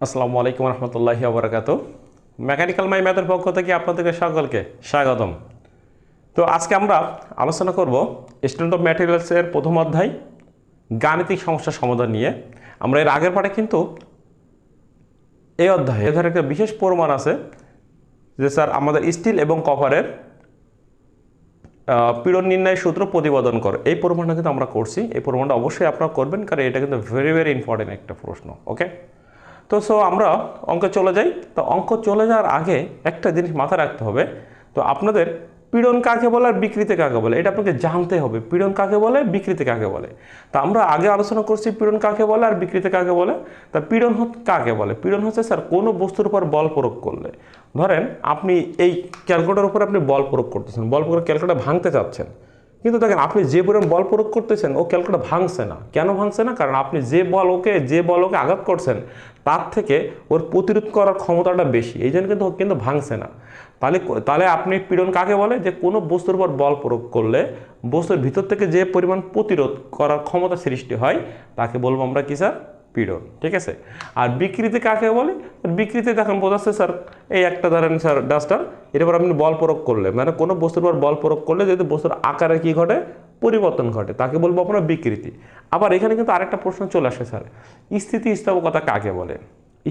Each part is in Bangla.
আসসালামু আলাইকুম রহমতুল্লাহি আবরাকাত মেকানিক্যাল মাই ম্যাথের পক্ষ থেকে আপনাদেরকে সকলকে স্বাগতম। তো আজকে আমরা আলোচনা করব স্টুডেন্ট অফ ম্যাটেরিয়ালসের প্রথম অধ্যায় গাণিতিক সমস্যার সমাধান নিয়ে। আমরা এর আগের পাঠে কিন্তু এই অধ্যায়ে এধারে একটা বিশেষ প্রমাণ আছে যে স্যার আমাদের স্টিল এবং কপারের আহ, পীড়ন নির্ণয়ের সূত্র প্রতিপাদন কর। এই প্রমাণটা কিন্তু আমরা করছি। এই প্রমাণটা অবশ্যই আপনারা করবেন কারণ এটা কিন্তু ভেরি ভেরি ইম্পর্টেন্ট একটা প্রশ্ন ওকে তো সো আমরা অঙ্কে চলে যাই। তো অঙ্ক চলে যাওয়ার আগে একটা জিনিস মাথায় রাখতে হবে। তো আপনাদের পীড়ন কাকে বলে আর বিকৃতি কাকে বলে? এটা আপনাকে জানতে হবে। পীড়ন কাকে বলে? বিকৃতি কাকে বলে? তা আমরা আগে আলোচনা করছি পীড়ন কাকে বলে আর বিকৃতি কাকে বলে। তা পীড়ন কাকে বলে? পীড়ন হচ্ছে স্যার কোনো বস্তুর উপর বল প্রয়োগ করলে। ধরেন আপনি এই ক্যালকুলেটার উপর আপনি বল প্রয়োগ করতেছেন। বল প্রয়োগ ক্যালকুলেটার ভাঙতে চাচ্ছেন। কিন্তু দেখেন আপনি যে পরিমাণ বল প্রয়োগ করতেছেন, ও ক্যালকুলেটার ভাঙছে না। কেন ভাঙছে না? কারণ আপনি যে বল ওকে, যে বল ওকে আঘাত করছেন তার থেকে ওর প্রতিরোধ করার ক্ষমতাটা বেশি। এই জন্য কিন্তু কিন্তু ভাঙছে না। তাহলে তাহলে আপনি পীড়ন কাকে বলে? যে কোনো বস্তুর উপর বল প্রয়োগ করলে বস্তুর ভিতর থেকে যে পরিমাণ প্রতিরোধ করার ক্ষমতা সৃষ্টি হয়, তাকে বলব আমরা কি স্যার? পীড়ন। ঠিক আছে? আর বিকৃতি কাকে বলে? বিকৃতি দেখেন বোঝাচ্ছে স্যার, এই একটা ধরেন স্যার ডাস্টার, এর উপর আপনি বল প্রয়োগ করলে মানে কোনো বস্তুর উপর বল প্রয়োগ করলে যদি বস্তুর আকারে কি ঘটে? পরিবর্তন ঘটে, তাকে বলব আপনার বিকৃতি। আবার এখানে কিন্তু আরেকটা প্রশ্ন চলে আসে, স্যার। স্থিতি স্থাবকতা কাকে বলে?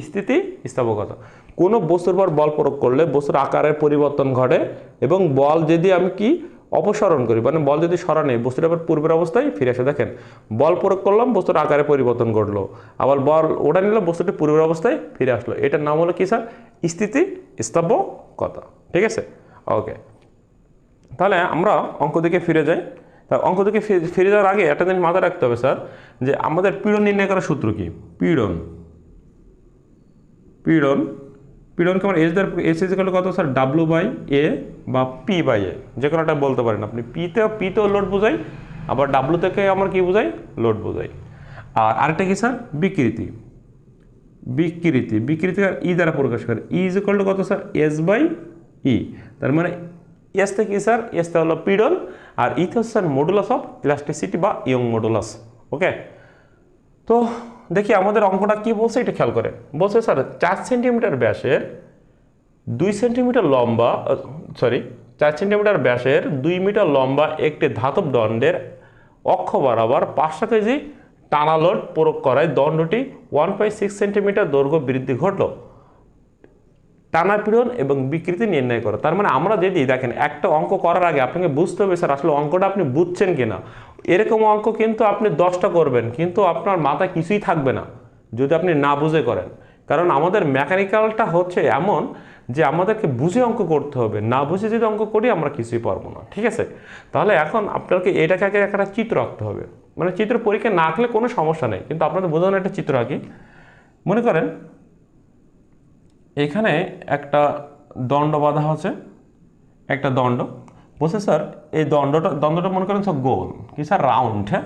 স্থিতি স্থাবকতা কোনো বস্তুর পর বল প্রয়োগ করলে বস্তুর আকারের পরিবর্তন ঘটে এবং বল যদি আমি কি অপসারণ করি মানে বল যদি সরানে বস্তুটা আবার পূর্বের অবস্থায় ফিরে আসে, দেখেন, বল প্রয়োগ করলাম, বস্তুর আকারে পরিবর্তন ঘটলো। আবার বল ওটা নিলাম বস্তুটি পূর্বের অবস্থায় ফিরে আসলো। এটার নাম হলো কি, স্যার? স্থিতি স্থাবকতা ঠিক আছে? ওকে তাহলে আমরা অঙ্ক দিকে ফিরে যাই। তা অঙ্ক থেকে ফিরে যাওয়ার আগে একটা জিনিস মাথায় রাখতে হবে, স্যার, যে আমাদের পীড়ন নির্ণয় করার সূত্র কি? পীড়ন। পীড়ন। পীড়ন আমার এস দের এস ইজ কত, স্যার? ডাব্লু বাই এ বা পি বাই এ যে কোনো একটা বলতে পারেন আপনি। পিতেও পিতেও লোড বোঝাই, আবার ডাব্লু থেকে আমার কি বোঝাই? লোড বোঝাই। আর আরেকটা কি, স্যার? বিকৃতি। বিকৃতি। বিকৃতি ই দ্বারা প্রকাশ করে। ই ইজ ইকুয়াল কত, স্যার? এস বাই ই তার মানে এস থেকে কি স্যার এসটা হলো পিডল আর ইথ হচ্ছে স্যার মডুলাস অফ ইলাস্টিসিটি বা ইয়ং মডুলাস ওকে তো দেখি আমাদের অঙ্কটা কি বলছে এটা খেয়াল করে বলছে স্যার, চার সেন্টিমিটার ব্যাসের দুই সেন্টিমিটার লম্বা সরি চার সেন্টিমিটার ব্যাসের দুই মিটার লম্বা একটি ধাতব দণ্ডের অক্ষ বরাবর পাঁচশো কেজি টানা লোড প্রয়োগ করায় দণ্ডটি ওয়ান পয়েন্ট সিক্স সেন্টিমিটার দৈর্ঘ্য বৃদ্ধি ঘটল। টানাপীড়ন এবং বিকৃতি নির্ণয় করো। তার মানে আমরা যদি দেখেন, একটা অঙ্ক করার আগে আপনাকে বুঝতে হবে, স্যার, আসলে অঙ্কটা আপনি বুঝছেন কিনা। এরকম অঙ্ক কিন্তু আপনি দশটা করবেন, কিন্তু আপনার মাথায় কিছুই থাকবে না, যদি আপনি না বুঝে করেন। কারণ আমাদের মেকানিক্যালটা হচ্ছে এমন যে আমাদেরকে বুঝে অঙ্ক করতে হবে, না বুঝে যদি অঙ্ক করি আমরা কিছুই পারব না, ঠিক আছে? তাহলে এখন আপনাকে এটাকে আগে একটা চিত্র আঁকতে হবে। মানে চিত্র পরীক্ষা না আঁকলে কোনো সমস্যা নেই, কিন্তু আপনাদের বোঝানোর একটা চিত্র আঁকি। মনে করেন এখানে একটা দণ্ড বাঁধা হচ্ছে একটা দণ্ড। বলছে, স্যার, এই দণ্ডটা দণ্ডটা মনে করেন, স্যার, গোল। কি, স্যার, রাউন্ড হ্যাঁ?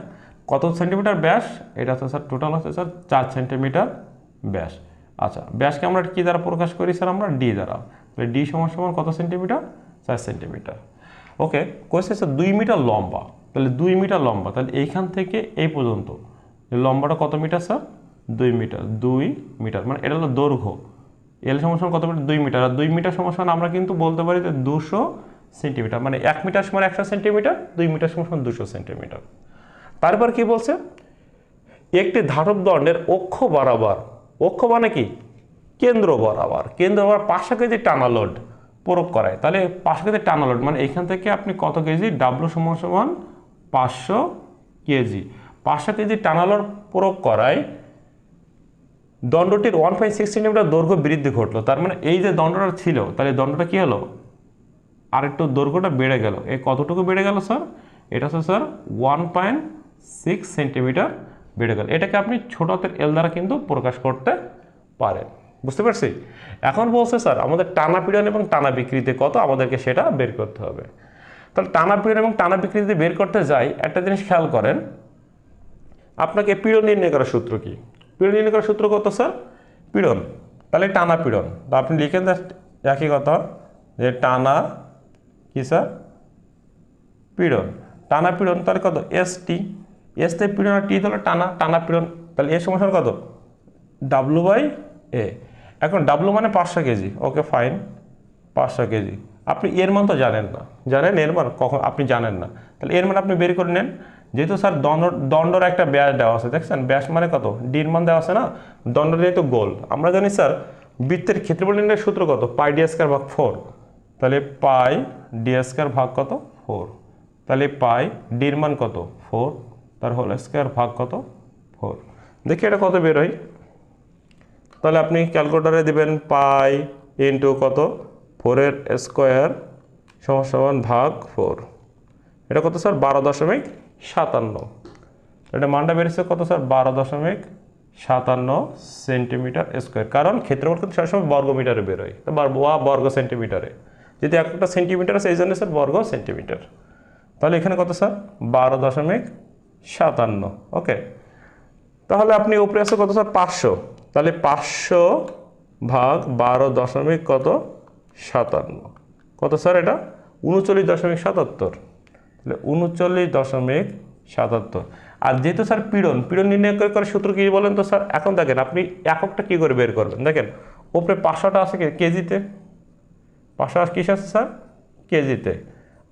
কত সেন্টিমিটার ব্যাস? এটা হচ্ছে, স্যার টোটাল হচ্ছে, স্যার, চার সেন্টিমিটার ব্যাস। আচ্ছা ব্যাসকে আমরা কী দ্বারা প্রকাশ করি, স্যার, আমরা ডি দ্বারা? তাহলে ডি সমান সমান কত সেন্টিমিটার? চার সেন্টিমিটার। ওকে কোয়েশ্চেন স্যার, দুই মিটার লম্বা। তাহলে দুই মিটার লম্বা। তাহলে এইখান থেকে এই পর্যন্ত। লম্বাটা কত মিটার, স্যার? দুই মিটার দুই মিটার। মানে এটা হলো দৈর্ঘ্য। এল সমান কত দুই মিটার। আর দুই মিটার সমান আমরা কিন্তু বলতে পারি যে দুশো সেন্টিমিটার। মানে এক মিটার সমান একশো সেন্টিমিটার, দুই মিটার সমান দুশো সেন্টিমিটার। তারপর কি বলছে? একটি ধাতব দণ্ডের অক্ষ বরাবর, অক্ষ মানে কি? কেন্দ্র বরাবর। কেন্দ্র বরাবর পাঁচশো কেজি টানা লোড প্রয়োগ করায়। তাহলে পাঁচশো কেজি টানা লোড মানে এখান থেকে আপনি কত কেজি? ডাব্লু সমান সমান পাঁচশো কেজি। পাঁচশো কেজি টানা লোড প্রয়োগ করায় দণ্ডটির ওয়ান পয়েন্ট সিক্স সেন্টিমিটার দৈর্ঘ্য বৃদ্ধি ঘটলো। তার মানে এই যে দণ্ডটা ছিল, তাহলে দণ্ডটা কী হলো? আরেকটু দৈর্ঘ্যটা বেড়ে গেল। এই কতটুকু বেড়ে গেল স্যার এটা হচ্ছে sir one point six centimetre বেড়ে গেল। এটাকে আপনি ছোট হাতের এল দ্বারা কিন্তু প্রকাশ করতে পারেন। বুঝতে পারছি? এখন বলছে স্যার আমাদের টানা পীড়ন এবং টানা বিকৃতি কত? আমাদেরকে সেটা বের করতে হবে। তাহলে টানা পীড়ন এবং টানা বিকৃতি বের করতে যাই, একটা জিনিস খেয়াল করেন। আপনাকে পীড়ন নির্ণয় করার সূত্র কি? পীড়ন নির্ণয় সূত্র কত, স্যার? পীড়ন তাহলে টানা পীড়ন তো আপনি লিখেন জাস্ট একই কথা যে টানা কি, স্যার? পীড়ন টানা পীড়ন তাহলে কত? এস টি এস তে পীড়ন আর টি তাহলে টানা টানা পীড়ন তাহলে এর সমস্যা কত? ডাব্লু বাই এ এখন ডাব্লু মানে পাঁচশো কেজি। Okay, fine. পাঁচশো কেজি। আপনি এর মান তো জানেন না। জানেন এর মান? কখন? আপনি জানেন না। তাহলে এর মান আপনি বের করে নেন। যেহেতু স্যার দণ্ড, দণ্ডর একটা ব্যাস দেওয়া আছে, দেখছেন? ব্যাস মানে কত? ডির মান দেওয়া আছে না? দণ্ড যেহেতু গোল, আমরা জানি স্যার বৃত্তের ক্ষেত্রফল নির্ণয়ের সূত্র কত? পাই ডি স্কয়ার ভাগ ফোর তাহলে পাই ডি স্কয়ার ভাগ কত? ফোর তাহলে পাই ডির মান কত? ফোর তার হোল স্কয়ার ভাগ কত? ফোর দেখি এটা কত বেরোয় তাহলে আপনি ক্যালকুলেটারে দিবেন পাই ইন্টু কত? ফোরের স্কোয়ার সমান ভাগ ফোর এটা কত স্যার? বারো দশমিক সাতান্ন। এটা মানটা বেরিয়েছে কত স্যার? বারো দশমিক সাতান্ন সেন্টিমিটার স্কোয়ার। কারণ ক্ষেত্রফল কিন্তু সবসময় বর্গ মিটারে বেরোয়। বা বর্গ সেন্টিমিটারে। যদি একটা সেন্টিমিটার আছে, এই জন্য স্যার বর্গ সেন্টিমিটার। তাহলে এখানে কত স্যার? বারো দশমিক সাতান্ন। ওকে। তাহলে আপনি উপরে আছে কত স্যার? পাঁচশো। তাহলে পাঁচশো ভাগ বারো দশমিক কত? সাতান্ন। কত স্যার এটা? উনচল্লিশ দশমিক সাতাত্তর। তাহলে উনচল্লিশ দশমিক সাতাত্তর। আর যেহেতু স্যার পীড়ন পীড়ন নির্ণয় করে করে সূত্র কী বলেন তো স্যার? এখন দেখেন, আপনি এককটা কী করে বের করবেন? দেখেন, উপরে পাঁচশোটা আছে কেজিতে। পাঁচশো কিস আছে স্যার? কেজিতে।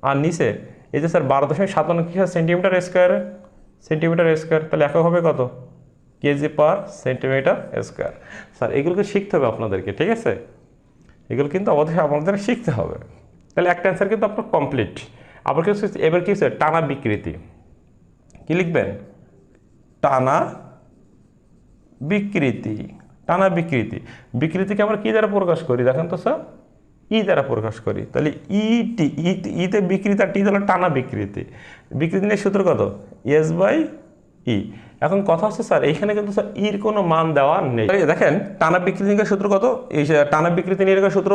আর নিচে, এই যে স্যার বারো দশমিক সাতান্ন কিস সেন্টিমিটার স্কোয়ারে। সেন্টিমিটার স্কোয়ার, তাহলে একক হবে কত? KG per centimetre square. Sir, এগুলোকে শিখতে হবে আপনাদেরকে, ঠিক আছে? এগুলো কিন্তু অবশ্যই আপনাদের শিখতে হবে। তাহলে একটা অ্যান্সার কিন্তু আপনার কমপ্লিট আবার কিছু এবার কি টানা বিকৃতি। কি লিখবেন? টানা বিকৃতি টানা বিকৃতি। বিকৃতিকে আমরা কি দ্বারা প্রকাশ করি? দেখেন তো স্যার, ই দ্বারা প্রকাশ করি। তাহলে ই টি ইতে বিকৃতি আর টি হলো টানা বিকৃতি। বিকৃতি নিয়ে সূত্র কত? S by E. এখন কথা হচ্ছে, স্যার, এইখানে কিন্তু, স্যার, ইর কোনো মান দেওয়া নেই। দেখেন, টানা বিকৃতি সূত্র কত? এই টানা বিকৃতি নিয়ে সূত্র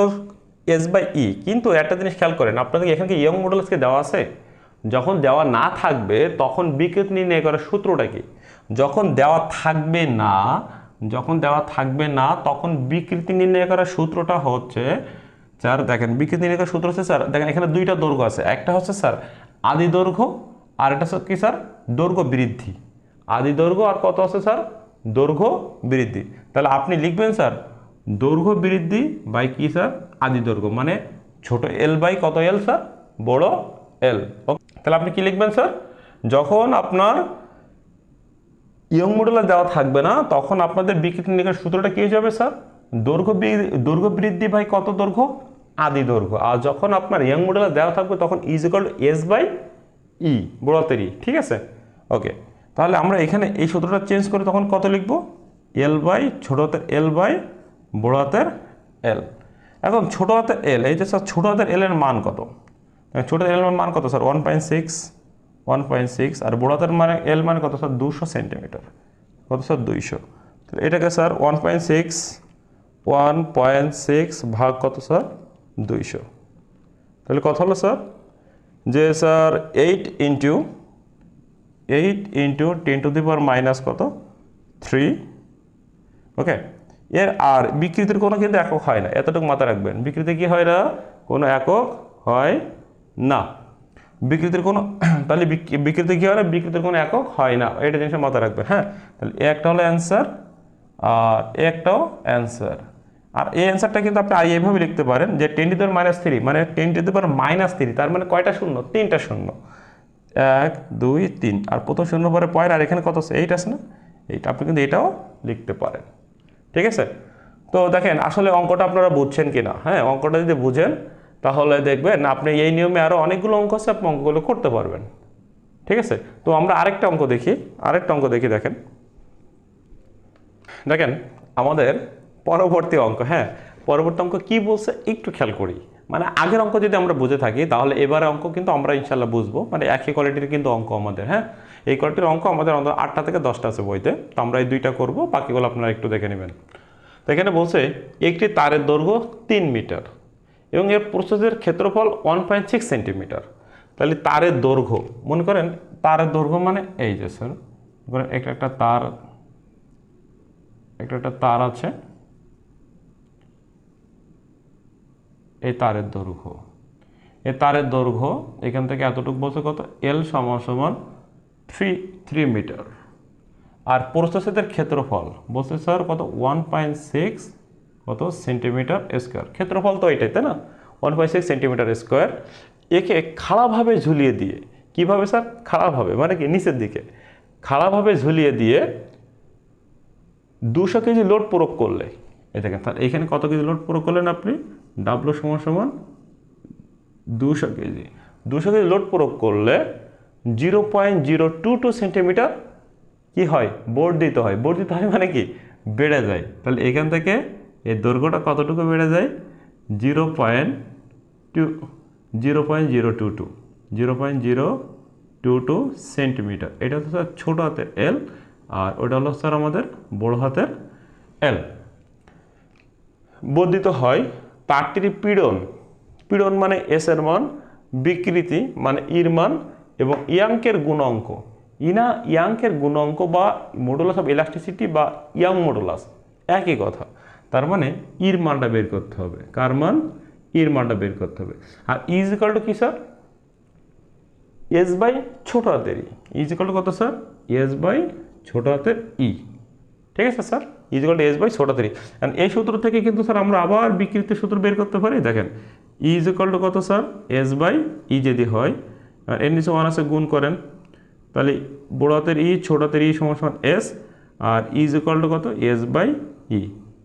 এস বাই ই কিন্তু একটা জিনিস খেয়াল করেন আপনাদের এখানে কি ইয়ং মডেলসকে দেওয়া আছে? যখন দেওয়া না থাকবে, তখন বিকৃতি নির্ণয় করার সূত্রটা কি? যখন দেওয়া থাকবে না, যখন দেওয়া থাকবে না, তখন বিকৃতি নির্ণয় করার সূত্রটা হচ্ছে, স্যার দেখেন, বিকৃতি নির্ণয় করার সূত্র হচ্ছে, স্যার দেখেন, এখানে দুইটা দৈর্ঘ্য আছে। একটা হচ্ছে, স্যার, আদি দৈর্ঘ্য, আর একটা হচ্ছে কি, স্যার, দৈর্ঘ্য বৃদ্ধি। আদি দৈর্ঘ্য আর কত আছে, স্যার? দৈর্ঘ্য বৃদ্ধি। তাহলে আপনি লিখবেন, স্যার, দৈর্ঘ্য বৃদ্ধি বাই কি, স্যার? আদি দৈর্ঘ্য মানে ছোট এল বাই কত এল স্যার বড় এল তাহলে আপনি কি লিখবেন স্যার যখন আপনার ইয়ং মডেলে দেওয়া থাকবে না, তখন আপনাদের বিকৃতি নিকার সূত্রটা কি হয়ে যাবে স্যার দৈর্ঘ্য দৈর্ঘ্য বৃদ্ধি বাই কত দৈর্ঘ্য আদি দৈর্ঘ্য আর যখন আপনার ইয়ং মডেলে দেওয়া থাকবে, তখন is equal to S by E বড়তের E ঠিক আছে? ওকে তাহলে আমরা এখানে এই সূত্রটা চেঞ্জ করে তখন কত লিখব? এল বাই ছোট হাতের এল বাই বড় হাতের এল এখন ছোট হাতের এল এই যে স্যার ছোট হাতের এল এর মান কত? ছোট এল এর মান কত sir one point six one point six আর বড় হাতের মানে এল মানে কত স্যার দুশো সেন্টিমিটার কত স্যার দুইশো। তাহলে এটাকে sir one point six one point six ভাগ কত স্যার দুইশো। তাহলে কত হলো স্যার যে sir eight into eight into ten to the power minus কত? থ্রি ওকে এর আর বিকৃতির কোনো কিন্তু একক হয় না। এতটুকু মাথায় রাখবেন। বিকৃতি কি হয় না? কোনো একক হয় না। বিকৃতির কোনো তাহলে বিক- বিকৃতি কি হয় না? বিকৃতির কোনো একক হয় না। এটা জিনিসটা মাথায় রাখবেন হ্যাঁ? তাহলে একটা হলো অ্যান্সার আর একটাও অ্যান্সার। আর এই অ্যান্সারটা কিন্তু আপনি আই এইভাবে লিখতে পারেন যে টেন টু মাইনাস থ্রি মানে ten to power minus three, তার মানে কয়টা শূন্য? তিনটা শূন্য। এক, দুই, তিন। আর প্রথম শূন্য পরে পয়েন্ট, আর এখানে কত আছে? এইট আছে না? এইটা আপনি কিন্তু এটাও লিখতে পারেন। ঠিক আছে? তো দেখেন, আসলে অঙ্কটা আপনারা বুঝছেন কি না হ্যাঁ অঙ্কটা যদি বুঝেন, তাহলে দেখবেন আপনি এই নিয়মে আরও অনেকগুলো অঙ্ক আছে, আপনি অঙ্কগুলো করতে পারবেন। ঠিক আছে? তো আমরা আরেকটা অঙ্ক দেখি, আরেকটা অঙ্ক দেখি দেখেন। দেখেন, আমাদের পরবর্তী অঙ্ক হ্যাঁ পরবর্তী অঙ্ক কী বলছে একটু খেয়াল করি। মানে আগের অঙ্ক যদি আমরা বুঝে থাকি, তাহলে এবারে অঙ্ক কিন্তু আমরা ইনশাল্লাহ বুঝব। মানে একই কোয়ালিটির কিন্তু অঙ্ক আমাদের হ্যাঁ? এই কোয়ালিটির অঙ্ক আমাদের অন্তত আটটা থেকে দশটা আছে বইতে। তো আমরা এই দুইটা করব, বাকিগুলো আপনারা একটু দেখে নেবেন। তো এখানে বলছে, একটি তারের দৈর্ঘ্য তিন মিটার এবং এর প্রস্থের ক্ষেত্রফল ওয়ান পয়েন্ট সিক্স সেন্টিমিটার তাহলে তারের দৈর্ঘ্য, মনে করেন তারের দৈর্ঘ্য মানে এই যে স্যার একটা একটা তার একটা একটা তার আছে এই তারের দৈর্ঘ্য। এই তারের দৈর্ঘ্য, এখান থেকে এতটুকু বলছে কত? এল সমান সমান থ্রি থ্রি মিটার। আর প্রস্থচ্ছেদের ক্ষেত্রফল, বলছে স্যার কত? ওয়ান পয়েন্ট সিক্স, কত? Centimetre square. ক্ষেত্রফল তো এটাই, তাই না? One point six centimetre square. একে খাড়াভাবে ঝুলিয়ে দিয়ে, কীভাবে স্যার? খাড়াভাবে মানে কি? নিচের দিকে। খাড়াভাবে ঝুলিয়ে দিয়ে দুশো কেজি লোড প্রয়োগ করলে এই দেখেন, তাহলে এখানে কত কেজি লোড প্রয়োগ করলেন আপনি? ডাব্লু সমান সমান দুশো কেজি। দুশো কেজি লোড প্রয়োগ করলে zero point zero two two centimetre কি হয়? বর্ধিত হয়। বর্ধিত হয় মানে কি? বেড়ে যায়। তাহলে এখান থেকে এই দৈর্ঘ্যটা কতটুকু বেড়ে যায়? Zero point two, zero point zero two two, zero point zero two two centimetre. এটা হচ্ছে স্যার ছোটো হাতের এল আর ওটা হলো স্যার আমাদের বড় হাতের এল বর্ধিত হয় তারটির পীড়ন। পীড়ন মানে এসের মান, বিকৃতি মানে ইর মান এবং ইয়াঙ্কের গুণাঙ্ক। ইনা ইয়াঙ্কের গুণাঙ্ক বা মডুলাস অফ ইলাস্টিসিটি বা ইয়াং মডুলাস একই কথা। তার মানে ইর মানটা বের করতে হবে। কার মান? ইর মানটা বের করতে হবে। আর ইজ ইকাল টু কি স্যার এস বাই ছোট হাতের ই। ইজ ইকাল টু কত স্যার এস বাই ছোট হাতের ই। ঠিক আছে sir is equal to S by ছোট থ্রি এই সূত্র থেকে কিন্তু স্যার আমরা আবার বিকৃত সূত্র বের করতে পারি, দেখেন ইজ ইকাল টু কত স্যার এস বাই ই যদি হয়, আর এর নিচে ওয়ান আছে, গুণ করেন। তাহলে বড় হাতের ই ছোট হাতের ই সমান সমান এস আর ইজ ইকাল টু কত? এস বাই ই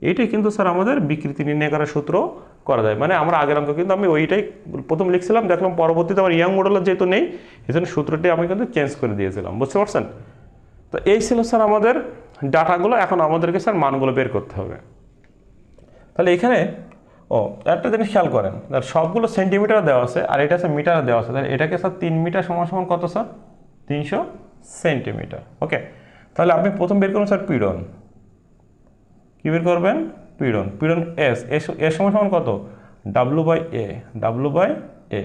এইটাই কিন্তু স্যার আমাদের বিকৃতি নির্ণয় করার সূত্র করা যায়। মানে আমরা আগের অঙ্ক কিন্তু আমি ওইটাই প্রথম লিখছিলাম, দেখলাম পরবর্তীতে আমার ইয়াং মডেলের যেহেতু নেই এই জন্য সূত্রটি আমি কিন্তু চেঞ্জ করে দিয়েছিলাম। বুঝতে পারছেন? তো এই ছিল স্যার আমাদের ডাটাগুলো এখন আমাদেরকে স্যার মানগুলো বের করতে হবে। তাহলে এখানে, ও, একটা জিনিস খেয়াল করেন সবগুলো সেন্টিমিটার দেওয়া আছে আর এটা আছে মিটারে দেওয়া আছে। তাহলে এটাকে স্যার তিন মিটার সমান সমান কত স্যার? তিনশো সেন্টিমিটার। ওকে, তাহলে আপনি প্রথম বের করুন স্যার পীড়ন কী বের করবেন? পীড়ন পীড়ন এস। এর সমান সমান কত? W by A, W by A.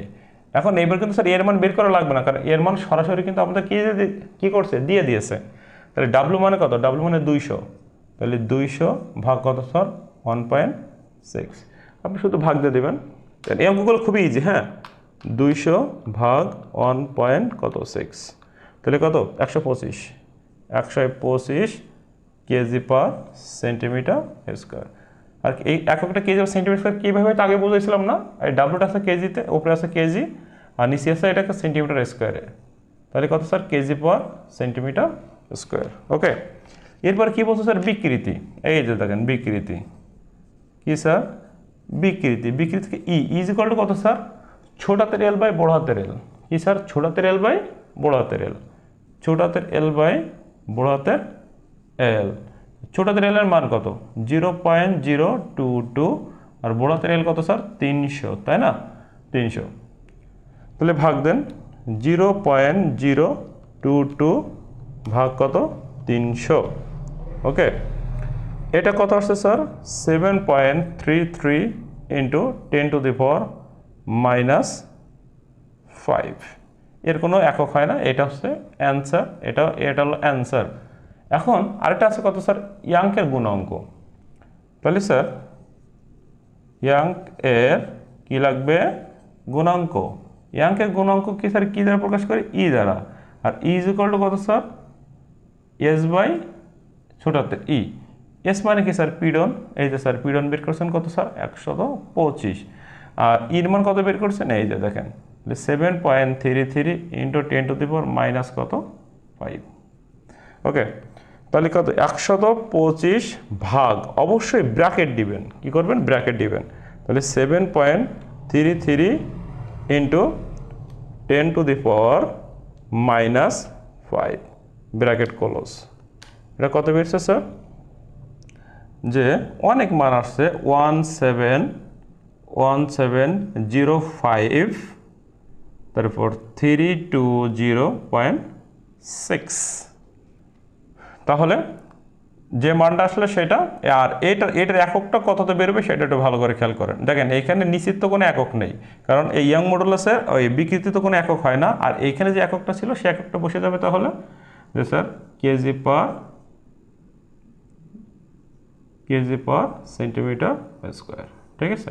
এখন এইবার কিন্তু স্যার এর মান বের করা লাগবে না, কারণ এর মান সরাসরি কিন্তু আমাদের কী কী করছে? দিয়ে দিয়েছে। তাহলে ডাব্লু মানে কত? ডাব্লু মানে দুইশো। তাহলে দুইশো ভাগ কত স্যার? ওয়ান পয়েন্ট সিক্স আপনি শুধু ভাগ দিয়ে দেবেন। এই অঙ্কগুলো খুবই ইজি হ্যাঁ? দুইশো ভাগ ওয়ান পয়েন্ট কত? সিক্স তাহলে কত? একশো পঁচিশ। একশো পঁচিশ কেজি পার সেন্টিমিটার স্কোয়ার আর এই এককটা কেজি সেন্টিমিটার স্কোয়ার কীভাবে? আগে বুঝেছিলাম না। এই ডাব্লুটা আছে কেজিতে উপরে আছে কেজি আর নিচে আছে এটাকে সেন্টিমিটার স্কোয়ারে তাহলে কত sir? KG per centimetre square okay এরপর কী বলছো স্যার? বিকৃতি। এই যে দেখেন, বিকৃতি। কি স্যার? বিকৃতি। বিকৃতি ই ইজ ইকাল টু কত স্যার? ছোট হাতের এল বাই বড় হাতের এল কি স্যার? ছোট হাতের এল বাই বড় হাতের এল ছোট হাতের এল বাই বড় হাতের এল ছোট হাতের এল এর মান কত? Zero point zero two two আর বড় হাতের এল কত স্যার? তিনশো। তাই না? তিনশো। তাহলে ভাগ দেন। Zero point zero two two ভাগ কত? তিনশো। ওকে? এটা কত আসছে, sir? Seven point three three into ten to the power minus five. এর কোনো একক হয় না, এটা হচ্ছে অ্যান্সার, এটা এটা হলো অ্যান্সার। এখন আরেকটা আছে কত, স্যার? ইয়াঙ্কের গুণাঙ্ক। তাহলে, স্যার ইয়াঙ্ক এর কি লাগবে? গুণাঙ্ক। ইয়াঙ্কের গুণাঙ্ক কি, স্যার? কী দ্বারা প্রকাশ করে? ই দ্বারা। আর ই ইজ কত, স্যার? এস বাই ছোটাতে ই এস মানে কি স্যার পিডন এই যে স্যার পিডন বের করছেন কত স্যার একশত পঁচিশ। আর ইর মান কত বের করছেন? এই যে দেখেন। Seven point three three into ten to the power minus কত? ফাইভ ওকে তাহলে কত? একশত পঁচিশ ভাগ। অবশ্যই ব্র্যাকেট দিবেন। কি করবেন? ব্র্যাকেট দিবেন। তাহলে seven point three three into ten to the power minus five bracket close. এটা কত বেরছে স্যার যে অনেক মান আসছে, one seven one seven zero five, তারপর three two zero point six. তাহলে যে মানটা আসলে সেটা, আর এটা, এটার এককটা কততে বেরোবে সেটা একটু ভালো করে খেয়াল করেন। দেখেন, এখানে নিশ্চিত তো কোনো একক নেই, কারণ এই ইয়াং মডুলাসের ওই বিকৃতি তো কোনো একক হয় না, আর এইখানে যে এককটা ছিল সে এককটা বসে যাবে তাহলে? যে sir. KG per KG per centimetre square ঠিক আছে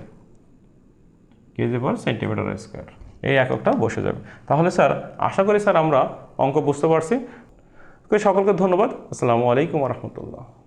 কেজি পার সেন্টিমিটার স্কোয়ার এই এককটা বসে যাবে। তাহলে স্যার আশা করি স্যার আমরা অঙ্ক বুঝতে পারছি। সকলকে ধন্যবাদ। আসসালামু আলাইকুম রহমতুল্লাহ।